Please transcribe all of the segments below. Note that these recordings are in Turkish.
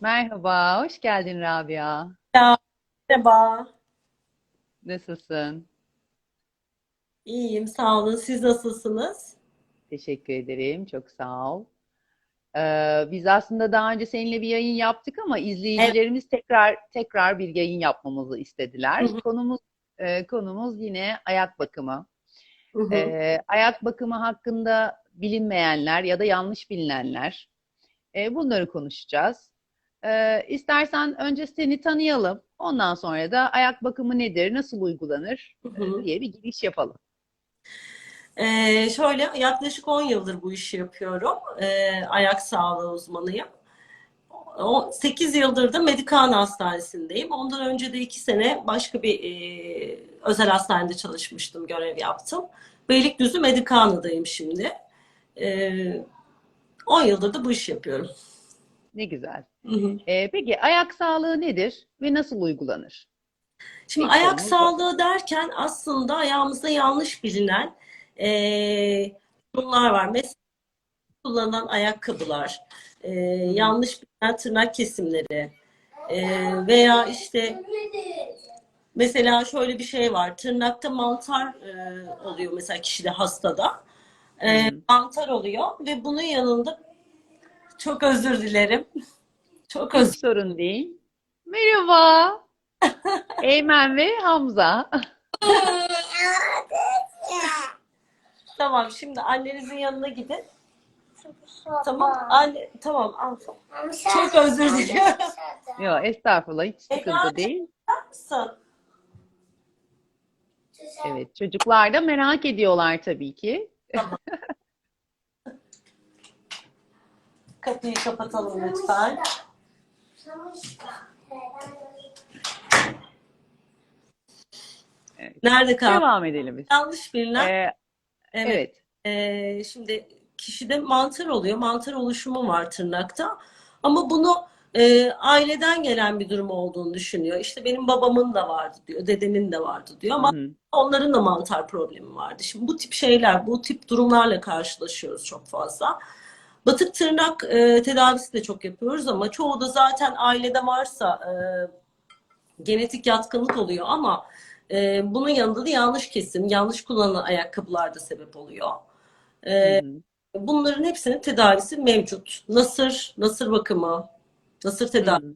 Merhaba, hoş geldin Rabia. Ya, merhaba. Nasılsın? İyiyim, sağ olun. Siz nasılsınız? Teşekkür ederim, çok sağ ol. Ee, biz aslında daha önce seninle bir yayın yaptık ama izleyicilerimiz tekrar tekrar bir yayın yapmamızı Hı istediler. hı, Konumuz e, konumuz yine ayak bakımı. hı hı. Ee, ayak bakımı hakkında bilinmeyenler ya da yanlış bilinenler. E, bunları konuşacağız. Ee, istersen önce seni tanıyalım. Ondan sonra da ayak bakımı nedir, nasıl uygulanır e, diye bir giriş yapalım. Ee, şöyle yaklaşık 10 yıldır bu işi yapıyorum. Ee, ayak sağlığı uzmanıyım. O 8 yıldır da Medikan Hastanesi'ndeyim. Ondan önce de 2 sene başka bir e, özel hastanede çalışmıştım, görev yaptım. Beylikdüzü Medikan'dayım şimdi. Ee, 10 yıldır da bu işi yapıyorum. Ne güzel. Hı hı. Ee, peki ayak sağlığı nedir ve nasıl uygulanır? Şimdi İlk ayak bu. sağlığı derken aslında ayağımızda yanlış bilinen eee durumlar var. Mesela kullanılan ayakkabılar, hı. yanlış bilinen tırnak kesimleri eee, veya işte mesela şöyle bir şey var. Tırnakta mantar eee, oluyor mesela kişide hastada. Hı. mantar oluyor ve bunun yanında çok özür dilerim. Çok Hiç özür sorun değil. Merhaba. Eymen ve Hamza. Tamam şimdi annenizin yanına gidin. Tamam anne tamam al. Çok özür diliyorum. Yok, estağfurullah hiç sıkıntı Eda değil. mısın? Evet, çocuklar da merak ediyorlar tabii ki. Tamam. Kapıyı kapatalım lütfen. Nerede kaldı? devam edelim biz. Yanlış bilinen. Ee, Evet. evet. Ee, şimdi kişide mantar oluyor. Mantar oluşumu var tırnakta. Ama bunu e, aileden gelen bir durum olduğunu düşünüyor. İşte benim babamın da vardı diyor, dedemin de vardı diyor. Ama hı. onların da mantar problemi vardı. Şimdi bu tip şeyler, bu tip durumlarla karşılaşıyoruz çok fazla. Batık tırnak e, tedavisi de çok yapıyoruz ama çoğu da zaten ailede varsa e, genetik yatkınlık oluyor ama e, bunun yanında da yanlış kesim, yanlış kullanılan ayakkabılar da sebep oluyor. E, hı. bunların hepsinin tedavisi mevcut. Nasır, nasır bakımı, nasır Hı tedavi. hı.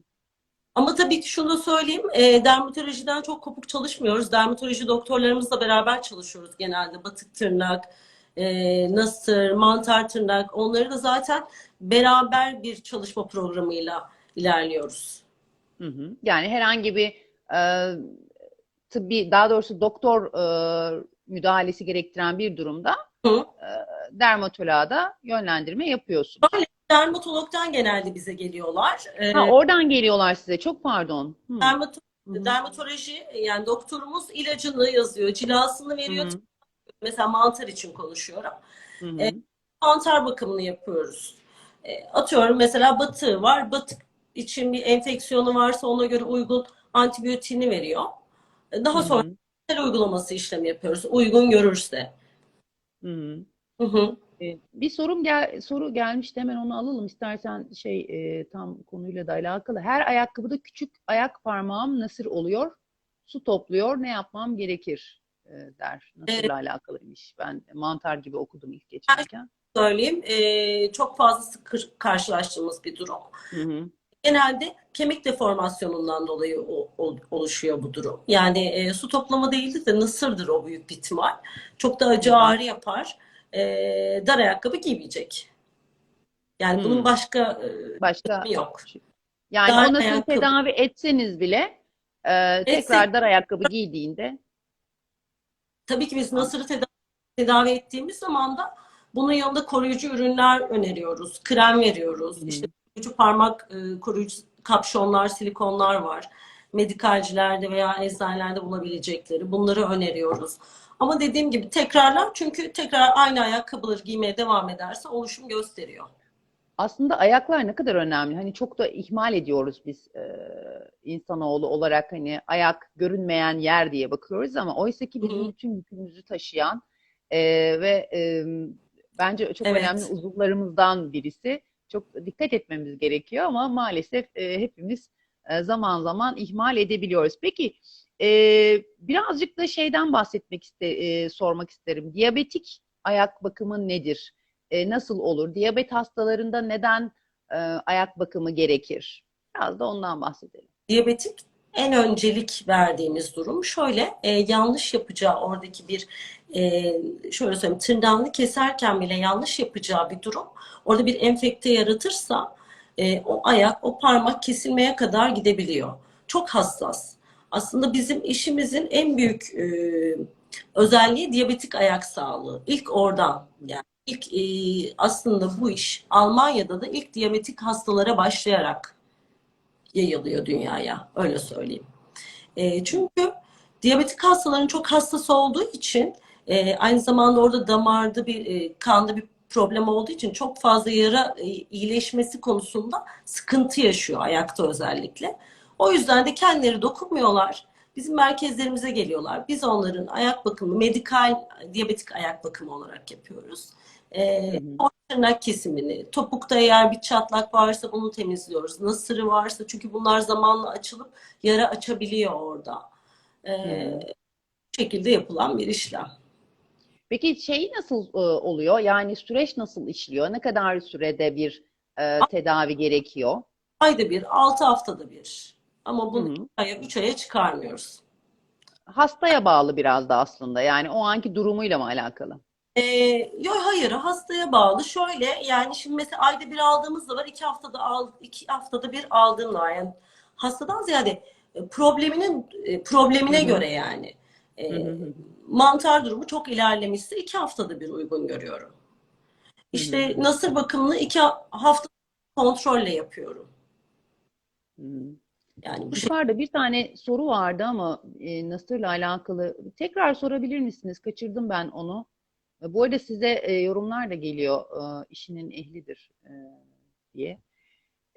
Ama tabii ki şunu da söyleyeyim, e, dermatolojiden çok kopuk çalışmıyoruz. Dermatoloji doktorlarımızla beraber çalışıyoruz genelde. Batık tırnak, e, nasır, mantar tırnak, onları da zaten beraber bir çalışma programıyla ilerliyoruz. Hı hı. Yani herhangi bir e, tıbbi, daha doğrusu doktor e, müdahalesi gerektiren bir durumda Hı. e, dermatoloğa da yönlendirme yapıyorsunuz. Böyle dermatologdan genelde bize geliyorlar. E, Ha, oradan geliyorlar size. Çok pardon. Hı. dermato- Hı hı. dermatoloji yani doktorumuz ilacını yazıyor, cilasını veriyor. hı. Mesela mantar için konuşuyorum. Hı E, hı. mantar bakımını yapıyoruz. E, atıyorum mesela batığı var. Batık için bir enfeksiyonu varsa ona göre uygun antibiyotiğini veriyor. E, Hı Daha sonra hı. sel uygulaması işlemi yapıyoruz. Uygun görürse. Hı hı. Hı hı. Bir sorum gel soru gelmişti hemen onu alalım istersen şey e, tam konuyla da alakalı. Her ayakkabıda küçük ayak parmağım nasır oluyor? Su topluyor. Ne yapmam gerekir? E, der. Nasırla alakalıymış. Ben mantar gibi okudum ilk geçerken. söyleyeyim. e, çok fazla sık karşılaştığımız bir durum. Hı hı. Genelde kemik deformasyonundan dolayı o- o- oluşuyor bu durum. Yani e, su toplama değildir de nasırdır o büyük bir ihtimal. Çok da acı ağrı yapar. E, dar ayakkabı giymeyecek. Yani bunun Hı. başka e, Başka yok. yani Dar o nasırı ayakkabı. tedavi etseniz bile e, tekrar dar ayakkabı giydiğinde tabii ki biz nasırı tedavi, tedavi ettiğimiz zaman da bunun yanında koruyucu ürünler öneriyoruz. Krem veriyoruz. hı. İşte koruyucu parmak e, koruyucu kapşonlar, silikonlar var. Medikalcilerde veya eczanelerde bulabilecekleri. Bunları öneriyoruz. Ama dediğim gibi tekrarlar çünkü tekrar aynı ayakkabıları giymeye devam ederse oluşum gösteriyor. Aslında ayaklar ne kadar önemli. Hani çok da ihmal ediyoruz biz e, insanoğlu olarak hani ayak görünmeyen yer diye bakıyoruz ama oysa ki bizim bütün yükümüzü taşıyan e, ve e, bence çok önemli Evet. uzuvlarımızdan birisi. çok dikkat etmemiz gerekiyor ama maalesef e, hepimiz e, zaman zaman ihmal edebiliyoruz. Peki e, birazcık da şeyden bahsetmek iste, e, sormak isterim. Diyabetik ayak bakımı nedir? E, nasıl olur? Diyabet hastalarında neden e, ayak bakımı gerekir? Biraz da ondan bahsedelim. Diyabetik en öncelik verdiğimiz durum şöyle e, yanlış yapacağı oradaki bir e, şöyle söyleyeyim tırnağını keserken bile yanlış yapacağı bir durum orada bir enfekte yaratırsa e, o ayak o parmak kesilmeye kadar gidebiliyor. Çok hassas. Aslında bizim işimizin en büyük e, özelliği diyabetik ayak sağlığı. İlk oradan yani ilk e, aslında bu iş Almanya'da da ilk diyabetik hastalara başlayarak yayılıyor dünyaya. Öyle söyleyeyim. E, çünkü diyabetik hastaların çok hassas olduğu için e, aynı zamanda orada damarda bir e, kanda bir problem olduğu için çok fazla yara e, iyileşmesi konusunda sıkıntı yaşıyor ayakta özellikle. O yüzden de kendileri dokunmuyorlar. Bizim merkezlerimize geliyorlar. Biz onların ayak bakımı, medikal diyabetik ayak bakımı olarak yapıyoruz. E, Hı hı. o tırnak kesimini, topukta eğer bir çatlak varsa bunu temizliyoruz. Nasırı varsa çünkü bunlar zamanla açılıp yara açabiliyor orada. E, Hı. bu şekilde yapılan bir işlem. Peki şey nasıl e, oluyor? Yani süreç nasıl işliyor? Ne kadar sürede bir e, tedavi gerekiyor? Ayda bir, altı haftada bir. Ama Hı bunu hı. iki aya, üç aya çıkarmıyoruz. Hastaya bağlı biraz da aslında. Yani o anki durumuyla mı alakalı? Ee, yok hayır hastaya bağlı. Şöyle yani şimdi mesela ayda bir aldığımız da var, iki haftada al, iki haftada bir aldığım da var. Yani hastadan ziyade e, probleminin e, problemine Hı hı. göre yani. Hı. mantar durumu çok ilerlemişse iki haftada bir uygun görüyorum. İşte hı. nasır bakımını iki hafta kontrolle yapıyorum. Hı hı. Yani bu şey Yukarıda bir tane soru vardı ama e, Nasır'la alakalı. Tekrar sorabilir misiniz? Kaçırdım ben onu. E, Bu arada size e, yorumlar da geliyor. E, işinin ehlidir e, diye.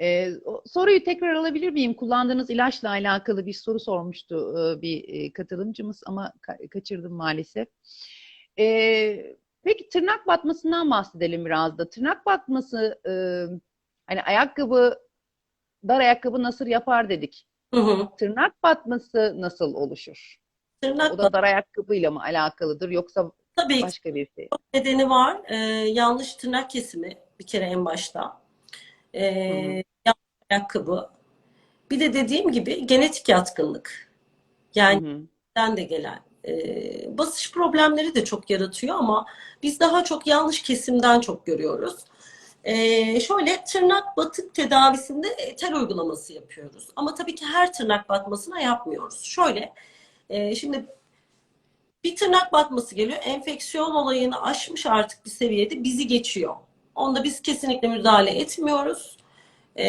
E, soruyu tekrar alabilir miyim? Kullandığınız ilaçla alakalı bir soru sormuştu e, bir e, katılımcımız ama ka- kaçırdım maalesef. E, peki tırnak batmasından bahsedelim biraz da. Tırnak batması e, hani ayakkabı dar ayakkabı nasır yapar dedik. Hı hı. Tırnak batması nasıl oluşur? Tırnak O da dar ayakkabıyla mı alakalıdır yoksa tabii başka bir şey? nedeni var. Ee, yanlış tırnak kesimi bir kere en başta. Ee, yanlış ayakkabı. Bir de dediğim gibi genetik yatkınlık. Yani hı. den de gelen. Ee, basış problemleri de çok yaratıyor ama biz daha çok yanlış kesimden çok görüyoruz. Ee, şöyle tırnak batık tedavisinde e, tel uygulaması yapıyoruz. Ama tabii ki her tırnak batmasına yapmıyoruz. Şöyle, e, şimdi bir tırnak batması geliyor. Enfeksiyon olayını aşmış artık bir seviyede bizi geçiyor. Onda biz kesinlikle müdahale etmiyoruz. Ee,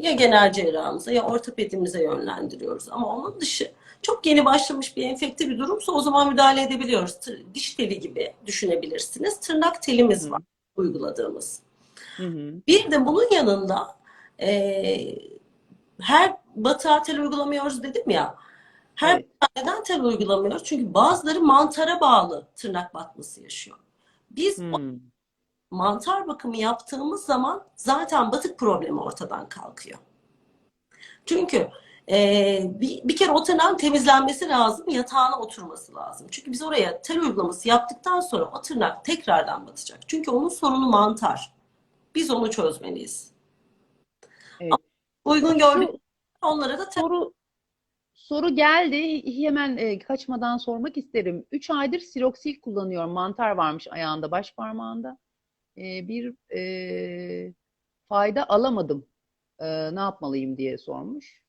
ya genel cerrahımıza ya ortopedimize yönlendiriyoruz. Ama onun dışı çok yeni başlamış bir enfekte bir durumsa o zaman müdahale edebiliyoruz. Tır- diş teli gibi düşünebilirsiniz. Tırnak telimiz var uyguladığımız. Hı hı. Bir de bunun yanında e, her batığa tel uygulamıyoruz dedim ya. Her Evet. neden tel uygulamıyoruz? Çünkü bazıları mantara bağlı tırnak batması yaşıyor. Biz Hmm. mantar bakımı yaptığımız zaman zaten batık problemi ortadan kalkıyor. Çünkü e, bir, bir kere o tırnağın temizlenmesi lazım, yatağına oturması lazım. Çünkü biz oraya tel uygulaması yaptıktan sonra o tırnak tekrardan batacak. Çünkü onun sorunu mantar. Biz onu çözmeliyiz. Evet. Uygun gördük onlara da soru soru geldi. Hemen e, kaçmadan sormak isterim. 3 aydır siroksil kullanıyorum. Mantar varmış ayağında, baş parmağında. E, bir e, fayda alamadım. E, ne yapmalıyım diye sormuş.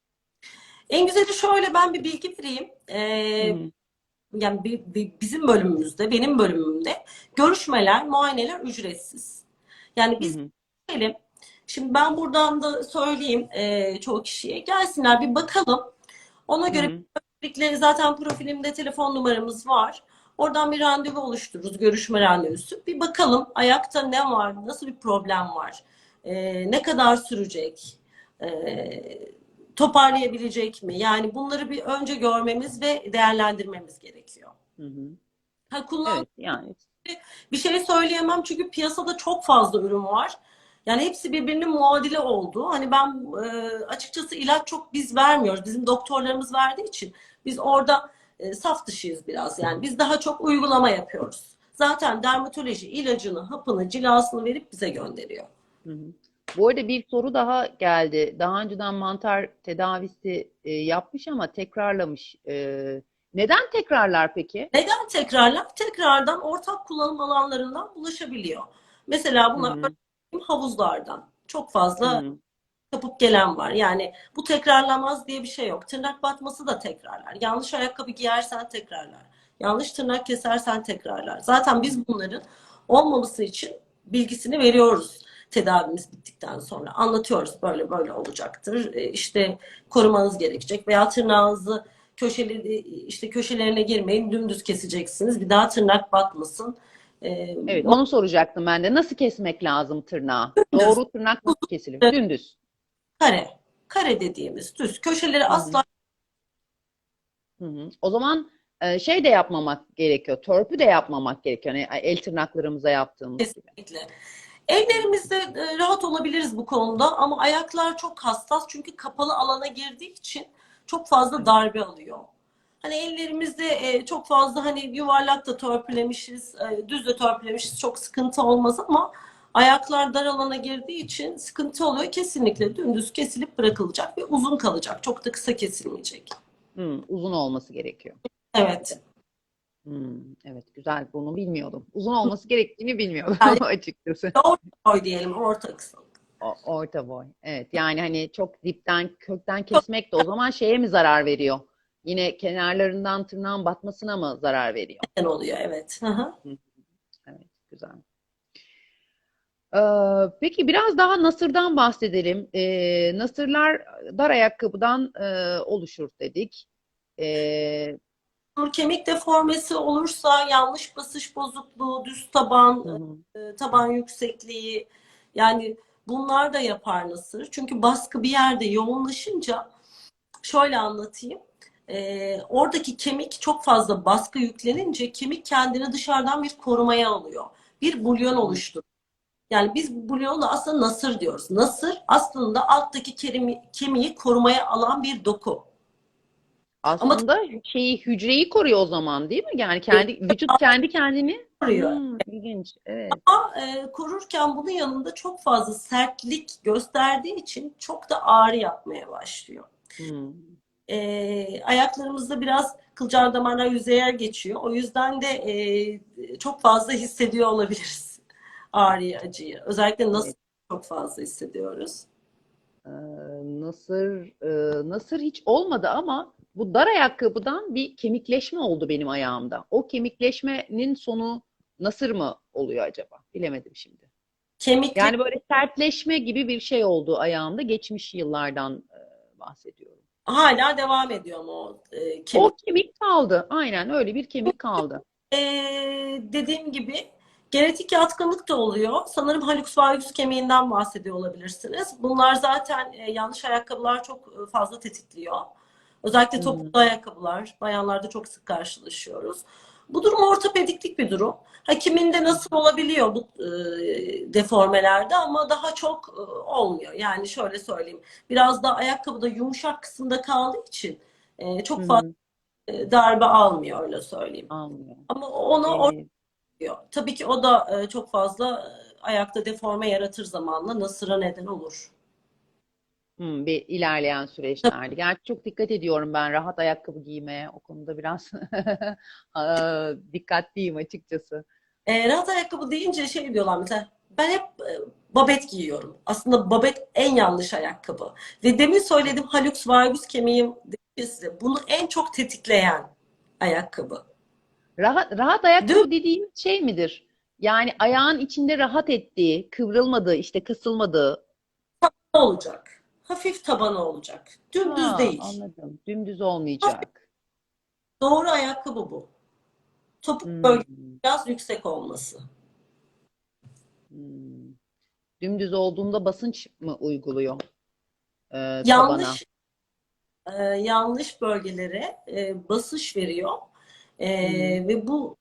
En güzeli şöyle ben bir bilgi vereyim. Ee, hı. yani bi- bi- bizim bölümümüzde, benim bölümümde görüşmeler, muayeneler ücretsiz. Yani biz diyelim, şimdi ben buradan da söyleyeyim e, çoğu kişiye gelsinler bir bakalım. Ona göre hı. öncelikle zaten profilimde telefon numaramız var. Oradan bir randevu oluştururuz, görüşme randevusu. Bir bakalım ayakta ne var, nasıl bir problem var, e, ne kadar sürecek, e, toparlayabilecek mi? Yani bunları bir önce görmemiz ve değerlendirmemiz gerekiyor. Hı hı. Ha, kullan Evet yani. bir şey söyleyemem çünkü piyasada çok fazla ürün var. Yani hepsi birbirinin muadili oldu. Hani ben e, açıkçası ilaç çok biz vermiyoruz. Bizim doktorlarımız verdiği için biz orada e, saf dışıyız biraz. Yani biz daha çok uygulama yapıyoruz. Zaten dermatoloji ilacını, hapını, cilasını verip bize gönderiyor. Hı hı. Bu arada bir soru daha geldi. Daha önceden mantar tedavisi e, yapmış ama tekrarlamış. E, neden tekrarlar peki? Neden tekrarlar? Tekrardan ortak kullanım alanlarından bulaşabiliyor. Mesela buna Hı hı. örneğin havuzlardan çok fazla Hı. kapıp gelen var. Yani bu tekrarlamaz diye bir şey yok. Tırnak batması da tekrarlar. Yanlış ayakkabı giyersen tekrarlar. Yanlış tırnak kesersen tekrarlar. Zaten biz bunların olmaması için bilgisini veriyoruz tedavimiz bittikten sonra. Anlatıyoruz böyle böyle olacaktır. E, İşte korumanız gerekecek veya tırnağınızı köşeli işte köşelerine girmeyin dümdüz keseceksiniz. Bir daha tırnak batmasın. E, Evet, onu soracaktım ben de. Nasıl kesmek lazım tırnağı? Dümdüz. Doğru tırnak nasıl kesilir? Dümdüz. Kare. Kare dediğimiz düz. Köşeleri Hı hı. asla Hı hı. O zaman e, şey de yapmamak gerekiyor. Törpü de yapmamak gerekiyor. Hani el tırnaklarımıza yaptığımız gibi. Kesinlikle. Ellerimizde e, rahat olabiliriz bu konuda ama ayaklar çok hassas çünkü kapalı alana girdiği için çok fazla darbe alıyor. Hani ellerimizde e, çok fazla hani yuvarlak da törpülemişiz, e, düz de törpülemişiz çok sıkıntı olmaz ama ayaklar dar alana girdiği için sıkıntı oluyor. Kesinlikle dümdüz kesilip bırakılacak ve uzun kalacak. Çok da kısa kesilmeyecek. Hı, uzun olması gerekiyor. Evet. Hmm, evet güzel bunu bilmiyordum. Uzun olması gerektiğini bilmiyordum Yani- açıkçası. Orta boy diyelim, orta kısa. O- orta boy. Evet yani hani çok dipten kökten kesmek de o zaman şeye mi zarar veriyor? Yine kenarlarından tırnağın batmasına mı zarar veriyor? oluyor evet. Hı. Evet güzel. Ee, peki biraz daha nasırdan bahsedelim. Ee, nasırlar dar ayakkabıdan e, oluşur dedik. Ee, kemik deformesi olursa yanlış basış bozukluğu, düz taban, e, taban yüksekliği yani bunlar da yapar nasır. Çünkü baskı bir yerde yoğunlaşınca şöyle anlatayım. E, oradaki kemik çok fazla baskı yüklenince kemik kendini dışarıdan bir korumaya alıyor. Bir bulyon oluşturuyor. Yani biz bu bulyona aslında nasır diyoruz. Nasır aslında alttaki kerimi- kemiği korumaya alan bir doku. Aslında şeyi hücreyi koruyor o zaman değil mi? Yani kendi vücut kendi kendini Koruyor. Hmm, ilginç. Evet. Ama e, korurken bunun yanında çok fazla sertlik gösterdiği için çok da ağrı yapmaya başlıyor. Hmm. E, ayaklarımızda biraz kılcal damarlar yüzeyel geçiyor. O yüzden de e, çok fazla hissediyor olabiliriz ağrıyı, acıyı. Özellikle nasıl çok fazla hissediyoruz. Ee, Nasır, e, nasır hiç olmadı ama bu dar ayakkabıdan bir kemikleşme oldu benim ayağımda. O kemikleşmenin sonu nasır mı oluyor acaba? Bilemedim şimdi. Kemik Yani böyle sertleşme gibi bir şey oldu ayağımda. Geçmiş yıllardan bahsediyorum. Hala devam ediyor mu o e, kemik? O kemik kaldı. Aynen öyle bir kemik kaldı. E, dediğim gibi genetik yatkınlık da oluyor. Sanırım hallux valgus kemiğinden bahsediyor olabilirsiniz. Bunlar zaten e, yanlış ayakkabılar çok e, fazla tetikliyor. Özellikle topuklu ayakkabılar, bayanlarda çok sık karşılaşıyoruz. Bu durum ortopediklik bir durum. Hakiminde nasıl olabiliyor bu e, deformelerde ama daha çok e, olmuyor. Yani şöyle söyleyeyim. Biraz da ayakkabıda yumuşak kısımda kaldığı için e, çok fazla e, darbe almıyor öyle söyleyeyim. Anlıyorum. Ama onu o Evet. diyor. Tabii ki o da e, çok fazla e, ayakta deforme yaratır zamanla nasıra neden olur. Hmm, bir ilerleyen süreçlerde. Gerçi çok dikkat ediyorum ben rahat ayakkabı giymeye. O konuda biraz dikkatliyim açıkçası. E, rahat ayakkabı deyince şey diyorlar mesela ben hep e, babet giyiyorum. Aslında babet en yanlış ayakkabı. Ve demin söyledim hallux valgus kemiğim size. Bunu en çok tetikleyen ayakkabı. Rahat, rahat ayakkabı dediğim şey midir? Yani ayağın içinde rahat ettiği, kıvrılmadığı, işte kasılmadığı. Ne olacak? Hafif tabanı olacak. Dümdüz Ha, değil. anladım. Dümdüz olmayacak. Doğru ayakkabı bu. Topuk Hmm, bölgesi biraz yüksek olması. hmm. Dümdüz olduğunda basınç mı uyguluyor e, tabana? yanlış e, yanlış bölgelere e, basış veriyor E, ve bu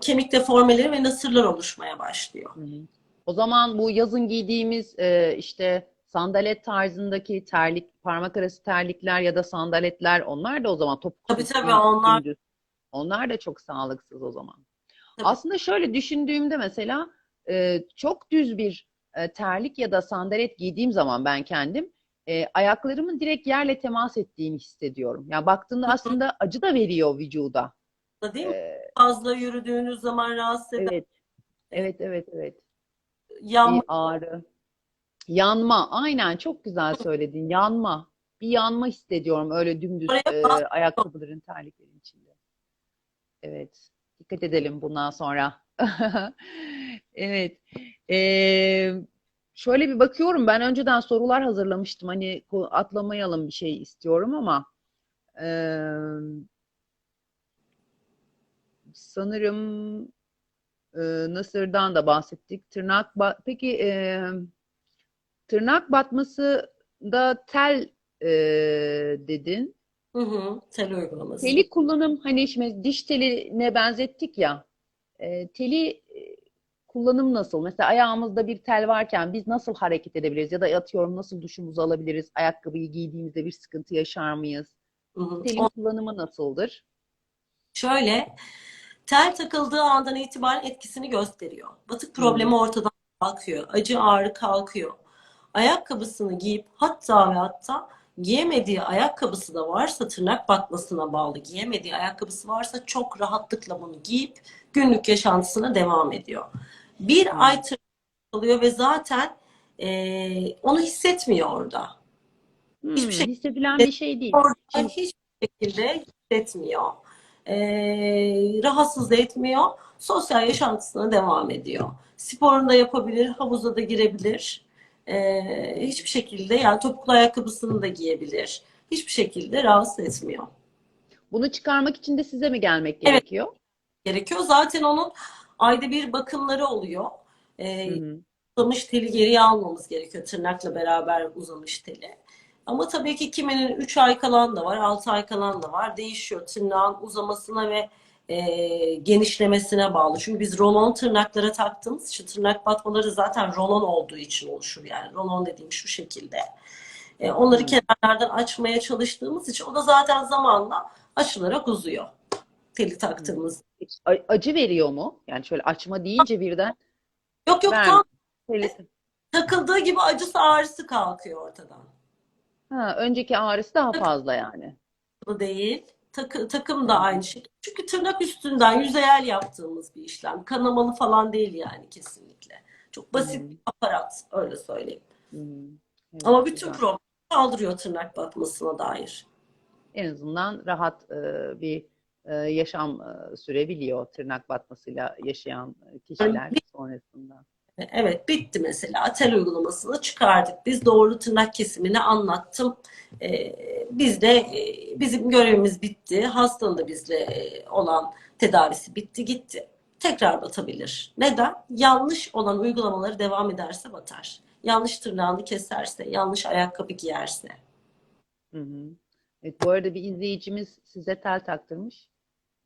kemik deformeleri ve nasırlar oluşmaya başlıyor. Hı hı. O zaman bu yazın giydiğimiz e, işte sandalet tarzındaki terlik, parmak arası terlikler ya da sandaletler onlar da o zaman topuk Tabii, tabii, onlar- gündüz. Onlar da çok sağlıksız o zaman. Tabii. Aslında şöyle düşündüğümde mesela e, çok düz bir e, terlik ya da sandalet giydiğim zaman ben kendim e, ayaklarımın direkt yerle temas ettiğini hissediyorum. Ya baktığında Hı hı. aslında acı da veriyor vücuda. Değil mi? E, Fazla yürüdüğünüz zaman rahatsız eden evet. Evet, evet, evet. yanma Bir ağrı. Yanma. Aynen çok güzel söyledin. Yanma. Bir yanma hissediyorum öyle dümdüz e, ayakkabıların, terliklerin içinde. Evet. Dikkat edelim bundan sonra. Evet. Ee, şöyle bir bakıyorum. Ben önceden sorular hazırlamıştım. Hani atlamayalım bir şey istiyorum ama ee, sanırım e, Nasır'dan da bahsettik. Tırnak ba- peki e, tırnak batması da tel e, dedin. Hı hı, tel uygulaması. Teli kullanım hani şimdi diş teline benzettik ya. E, teli e, kullanım nasıl? Mesela ayağımızda bir tel varken biz nasıl hareket edebiliriz? Ya da atıyorum nasıl duşumuzu alabiliriz? Ayakkabıyı giydiğimizde bir sıkıntı yaşar mıyız? Hı hı. Telin kullanımı nasıldır? Şöyle, tel takıldığı andan itibaren etkisini gösteriyor. Batık problemi ortadan kalkıyor. Acı ağrı kalkıyor. Ayakkabısını giyip hatta ve hatta giyemediği ayakkabısı da varsa tırnak batmasına bağlı giyemediği ayakkabısı varsa çok rahatlıkla bunu giyip günlük yaşantısına devam ediyor. Bir Hmm. ay tırnak kalıyor ve zaten eee, onu hissetmiyor orada. Hiçbir Hmm, şey- hissedilen bir şey değil. Orada Şimdi- hiçbir şekilde hissetmiyor. Ee, rahatsız etmiyor. Sosyal yaşantısına devam ediyor. Sporunu da yapabilir, havuza da girebilir. Ee, hiçbir şekilde yani topuklu ayakkabısını da giyebilir. Hiçbir şekilde rahatsız etmiyor. Bunu çıkarmak için de size mi gelmek Evet. gerekiyor? Gerekiyor. Zaten onun ayda bir bakımları oluyor. Ee, Hı hı. uzamış teli geriye almamız gerekiyor. Tırnakla beraber uzamış teli. Ama tabii ki kiminin 3 ay kalan da var, 6 ay kalan da var. Değişiyor tırnağın uzamasına ve e, genişlemesine bağlı. Çünkü biz rolon tırnaklara taktığımız için tırnak batmaları zaten rolon olduğu için oluşur. Yani rolon dediğim şu şekilde. E, onları Hmm. kenarlardan açmaya çalıştığımız için o da zaten zamanla açılarak uzuyor. Teli taktığımız. A- Acı veriyor mu? Yani şöyle açma deyince birden Yok yok Ver. tam teli- takıldığı gibi acısı ağrısı kalkıyor ortadan. ha, önceki ağrısı daha fazla yani. Bu değil. Takı, takım da aynı şey. Çünkü tırnak üstünden yüzeyel yaptığımız bir işlem. Kanamalı falan değil yani kesinlikle. Çok basit Hı. bir aparat öyle söyleyeyim. Evet, Ama bütün güzel. problem kaldırıyor tırnak batmasına dair. En azından rahat e, bir e, yaşam e, sürebiliyor tırnak batmasıyla yaşayan e, kişiler sonrasında. Evet bitti mesela. Tel uygulamasını çıkardık. Biz doğru tırnak kesimini anlattım. Ee, biz de e, bizim görevimiz bitti. Hastanın da bizle e, olan tedavisi bitti gitti. Tekrar batabilir. Neden? Yanlış olan uygulamaları devam ederse batar. Yanlış tırnağını keserse, yanlış ayakkabı giyerse. Hı hı. Evet, bu arada bir izleyicimiz size tel taktırmış.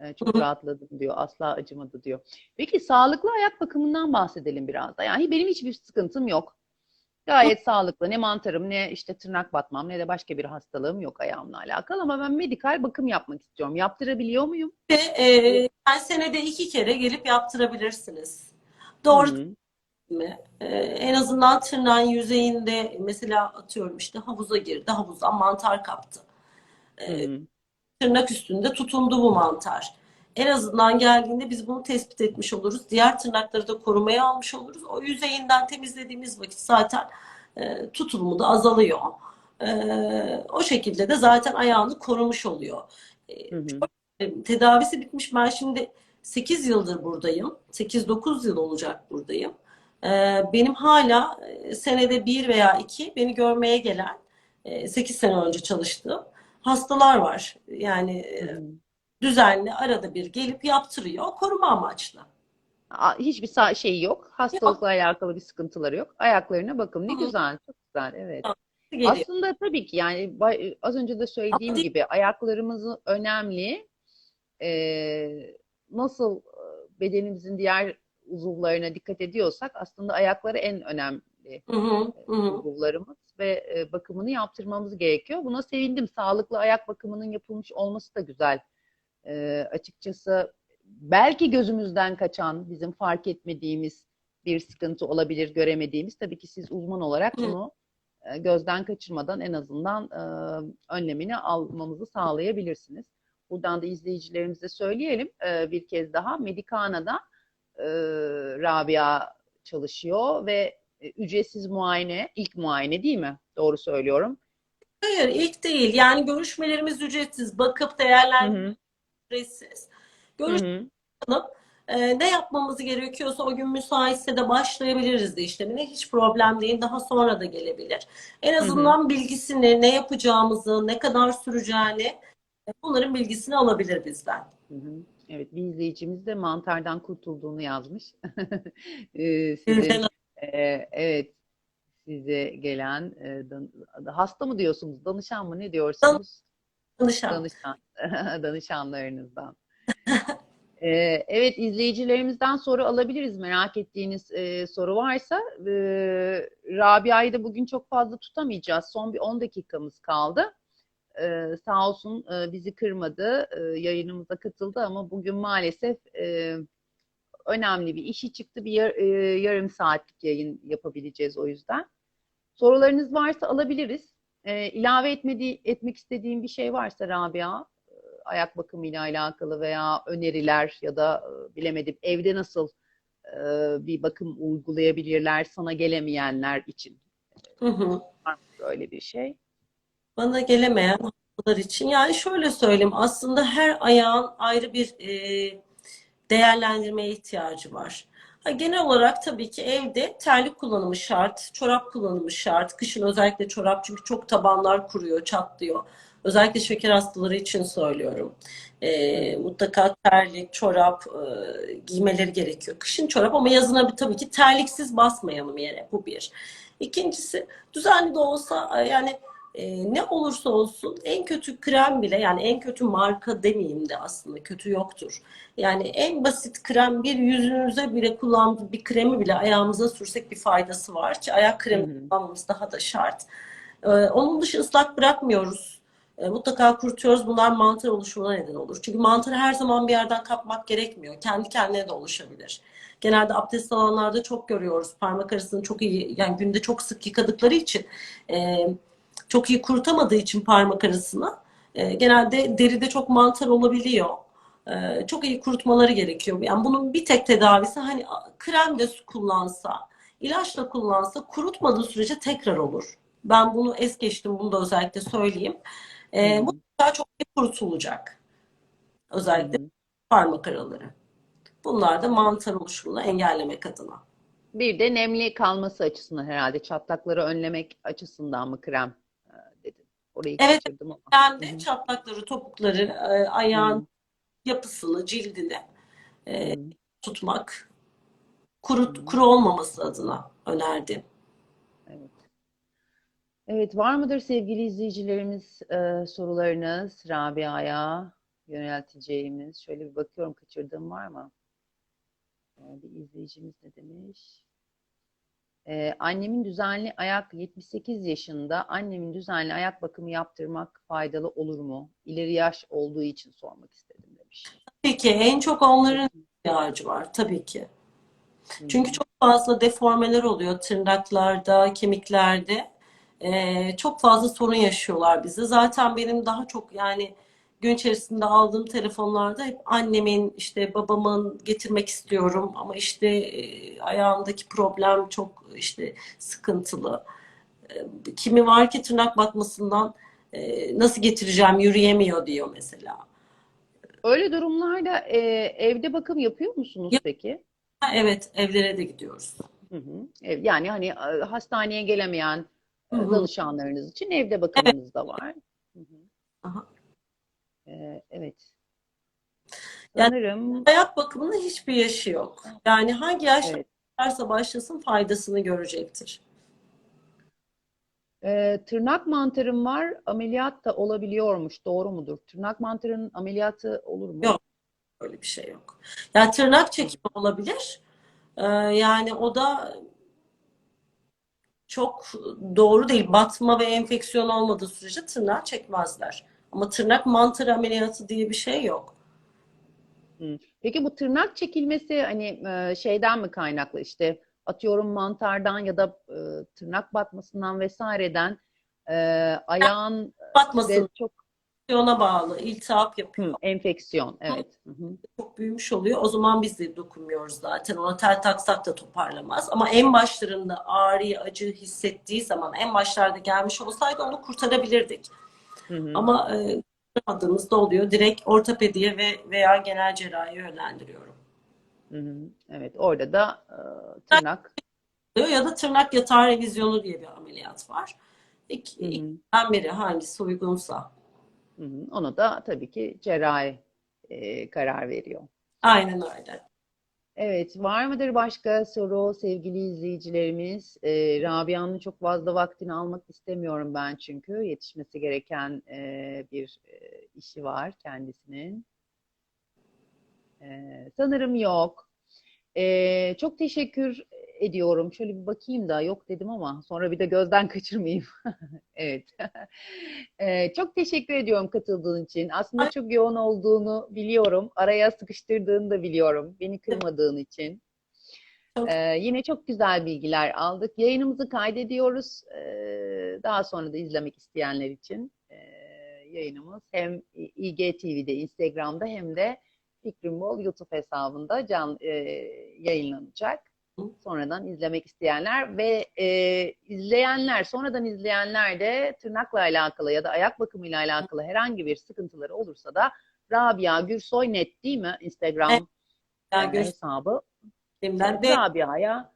E, çok rahatladım diyor. Asla acımadı diyor. Peki sağlıklı ayak bakımından bahsedelim biraz da. Yani benim hiçbir sıkıntım yok. Gayet sağlıklı. Ne mantarım, ne işte tırnak batmam, ne de başka bir hastalığım yok ayağımla alakalı. Ama ben medikal bakım yapmak istiyorum. Yaptırabiliyor muyum? Ve e, yani senede iki kere gelip yaptırabilirsiniz. Doğru Hı hı. mi? Ee, en azından tırnağın yüzeyinde mesela atıyorum işte havuza girdi, havuzdan mantar kaptı. Ee, Hı hı. Tırnak üstünde tutundu bu mantar. En azından geldiğinde biz bunu tespit etmiş oluruz. Diğer tırnakları da korumaya almış oluruz. O yüzeyinden temizlediğimiz vakit zaten e, tutulumu da azalıyor. E, o şekilde de zaten ayağını korumuş oluyor. E, Hı hı. e, Tedavisi bitmiş. Ben şimdi 8 yıldır buradayım. 8-9 yıl olacak buradayım. E, Benim hala e, senede bir veya iki beni görmeye gelen 8 sene önce çalıştığım hastalar var. Yani e, Hı hı. düzenli arada bir gelip yaptırıyor koruma amaçlı. Hiçbir şey yok. Hastalıkla alakalı bir sıkıntıları yok. Ayaklarına bakım. Ne Hı hı. güzel, çok güzel. Evet. Geliyor. Aslında tabii ki yani az önce de söylediğim Ama- gibi ayaklarımız önemli. Ee, nasıl e, bedenimizin diğer uzuvlarına dikkat ediyorsak aslında ayakları en önemli Hı hı, hı hı. uzuvlarımız ve e, bakımını yaptırmamız gerekiyor. Buna sevindim. Sağlıklı ayak bakımının yapılmış olması da güzel. E, açıkçası belki gözümüzden kaçan, bizim fark etmediğimiz bir sıkıntı olabilir, göremediğimiz. Tabii ki siz uzman olarak bunu e, gözden kaçırmadan en azından e, önlemini almamızı sağlayabilirsiniz. Buradan da izleyicilerimize söyleyelim e, bir kez daha. Medikana'da e, Rabia çalışıyor ve ücretsiz muayene, ilk muayene değil mi? Doğru söylüyorum. Hayır, ilk değil. Yani görüşmelerimiz ücretsiz. Bakıp Hı değerlendirme hı, ücretsiz. hı Görüş hı. e, ne yapmamız gerekiyorsa o gün müsaitse de başlayabiliriz de işlemine. Hiç problem değil. Daha sonra da gelebilir. En azından bilgisini, ne yapacağımızı, ne kadar süreceğini e, bunların bilgisini alabilir bizden. Hı hı. Evet, bir izleyicimiz de mantardan kurtulduğunu yazmış. Ee, sizin, e, evet, size gelen e, dan- hasta mı diyorsunuz, danışan mı ne diyorsunuz? Danışan. Danışan, danışanlarınızdan. Ee, evet, izleyicilerimizden soru alabiliriz. Merak ettiğiniz e, soru varsa. Ee, Rabia'yı da bugün çok fazla tutamayacağız. Son bir 10 dakikamız kaldı. Ee, sağ olsun e, bizi kırmadı, e, yayınımıza katıldı ama bugün maalesef e, önemli bir işi çıktı. Bir yar- e, yarım saatlik yayın yapabileceğiz o yüzden. Sorularınız varsa alabiliriz. E, ilave etmedi, etmek istediğim bir şey varsa Rabia, e, ayak bakımıyla alakalı veya öneriler ya da e, bilemedim evde nasıl e, bir bakım uygulayabilirler sana gelemeyenler için. Hı hı. Böyle bir şey? Bana gelemeyen hastalar için. Yani şöyle söyleyeyim. Aslında her ayağın ayrı bir e, değerlendirmeye ihtiyacı var. Ha, genel olarak tabii ki evde terlik kullanımı şart, çorap kullanımı şart. Kışın özellikle çorap çünkü çok tabanlar kuruyor, çatlıyor. Özellikle şeker hastaları için söylüyorum. E, mutlaka terlik, çorap e, giymeleri gerekiyor. Kışın çorap ama yazına bir tabii ki terliksiz basmayalım yere. Bu bir. İkincisi düzenli de olsa e, yani e, ne olursa olsun en kötü krem bile yani en kötü marka demeyeyim de aslında kötü yoktur. Yani en basit krem bir yüzünüze bile kullandığımız bir kremi bile ayağımıza sürsek bir faydası var ki ayak kremi kullanmamız daha da şart. Ee, onun dışı ıslak bırakmıyoruz. Ee, mutlaka kurutuyoruz. Bunlar mantar oluşumuna neden olur. Çünkü mantarı her zaman bir yerden kapmak gerekmiyor. Kendi kendine de oluşabilir. Genelde abdest alanlarda çok görüyoruz. Parmak arasını çok iyi yani günde çok sık yıkadıkları için e, çok iyi kurutamadığı için parmak arasını e, genelde deride çok mantar olabiliyor. E, çok iyi kurutmaları gerekiyor. Yani bunun bir tek tedavisi hani krem de kullansa, ilaçla kullansa kurutmadığı sürece tekrar olur. Ben bunu es geçtim. Bunu da özellikle söyleyeyim. E, hı. mutlaka çok iyi kurutulacak. Özellikle hı. parmak araları. Bunlar da mantar oluşumunu engellemek adına. Bir de nemli kalması açısından herhalde çatlakları önlemek açısından mı krem. Orayı Evet, kaçırdım ama. Hı kremde hı. çatlakları, topukları, e, Hı ayağın hı. yapısını, cildini e, Hı tutmak, hı. kuru, kuru olmaması adına önerdim. Evet. Evet, var mıdır sevgili izleyicilerimiz e, sorularınız Rabia'ya yönelteceğimiz? Şöyle bir bakıyorum kaçırdığım var mı? E, bir izleyicimiz ne demiş? E, annemin düzenli ayak 78 yaşında annemin düzenli ayak bakımı yaptırmak faydalı olur mu? İleri yaş olduğu için sormak istedim demiş. Tabii ki en çok onların ihtiyacı var tabii ki. Hı Çünkü çok fazla deformeler oluyor tırnaklarda, kemiklerde. Ee, çok fazla sorun yaşıyorlar bize. Zaten benim daha çok yani gün içerisinde aldığım telefonlarda hep annemin, işte babamın getirmek istiyorum ama işte e, ayağındaki problem çok işte sıkıntılı. E, Kimi var ki tırnak batmasından e, nasıl getireceğim yürüyemiyor diyor mesela. Öyle durumlarda e, evde bakım yapıyor musunuz Ya, peki? evet evlere de gidiyoruz. Hı hı. Yani hani hastaneye gelemeyen Hı hı. danışanlarınız için evde Evet. bakımınız da var. Hı hı. Aha. E, evet. Yani Sanırım ayak bakımının hiçbir yaşı yok. Yani hangi yaşta evet. başlarsa başlasın faydasını görecektir. E, tırnak mantarım var, ameliyat da olabiliyormuş. Doğru mudur? Tırnak mantarının ameliyatı olur mu? Yok, öyle bir şey yok. Yani tırnak çekimi olabilir Ee, yani o da çok doğru değil. Batma ve enfeksiyon olmadığı sürece tırnağı çekmezler. Ama tırnak mantarı ameliyatı diye bir şey yok. Peki bu tırnak çekilmesi hani e, şeyden mi kaynaklı işte atıyorum mantardan ya da e, tırnak batmasından vesaireden e, ayağın Batmasın, çok enfeksiyona bağlı, iltihap yapıyor. Hı, enfeksiyon evet. Hı hı. Çok büyümüş oluyor. O zaman biz de dokunmuyoruz zaten. Ona tel taksak da toparlamaz. Ama en başlarında ağrıyı, acı hissettiği zaman en başlarda gelmiş olsaydı onu kurtarabilirdik. Hı hı. Ama e, kurtaramadığımızda oluyor. Direkt ortopediye ve veya genel cerrahiye yönlendiriyorum. Hı hı. Evet orada da e, tırnak Ya da tırnak yatağı revizyonu diye bir ameliyat var. İki, biri hangisi uygunsa. Hı hı. Onu da tabii ki cerrahi e, karar veriyor. Aynen öyle. Evet, var mıdır başka soru sevgili izleyicilerimiz? Ee, Rabia'nın çok fazla vaktini almak istemiyorum ben çünkü yetişmesi gereken e, bir e, işi var kendisinin. Ee, sanırım yok. Ee, çok teşekkür ediyorum. Şöyle bir bakayım da yok dedim ama sonra bir de gözden kaçırmayayım. Evet. Ee, çok teşekkür ediyorum katıldığın için. Aslında çok yoğun olduğunu biliyorum. Araya sıkıştırdığını da biliyorum. Beni kırmadığın için. Ee, yine çok güzel bilgiler aldık. Yayınımızı kaydediyoruz. Ee, daha sonra da izlemek isteyenler için ee, yayınımız hem İGTV'de, Instagram'da hem de Fikrim Bol YouTube hesabında can ee, yayınlanacak. Sonradan izlemek isteyenler ve ee, izleyenler, sonradan izleyenler de tırnakla alakalı ya da ayak bakımıyla alakalı herhangi bir sıkıntıları olursa da Rabia Gürsoy net değil mi? Instagram Evet. Yani hesabı. gösterimden de Rabia'ya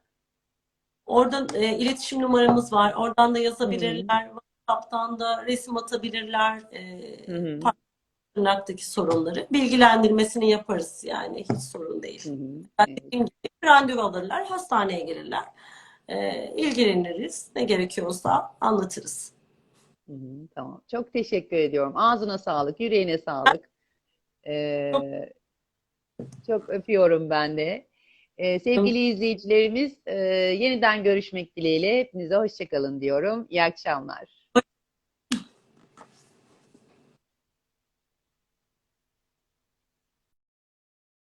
oradan e, iletişim numaramız var. Oradan da yazabilirler. WhatsApp'tan da resim atabilirler. E, Hı hı. Tırnaktaki sorunları. Bilgilendirmesini yaparız yani hiç sorun değil. Hı hı. Dediğim gibi randevu alırlar, hastaneye gelirler. E, ilgileniriz. Ne gerekiyorsa anlatırız. Hı hı, Tamam. Çok teşekkür ediyorum. Ağzına sağlık, yüreğine sağlık. Ee, çok öpüyorum ben de. Ee, sevgili izleyicilerimiz, e, yeniden görüşmek dileğiyle hepinize hoşçakalın diyorum. İyi akşamlar.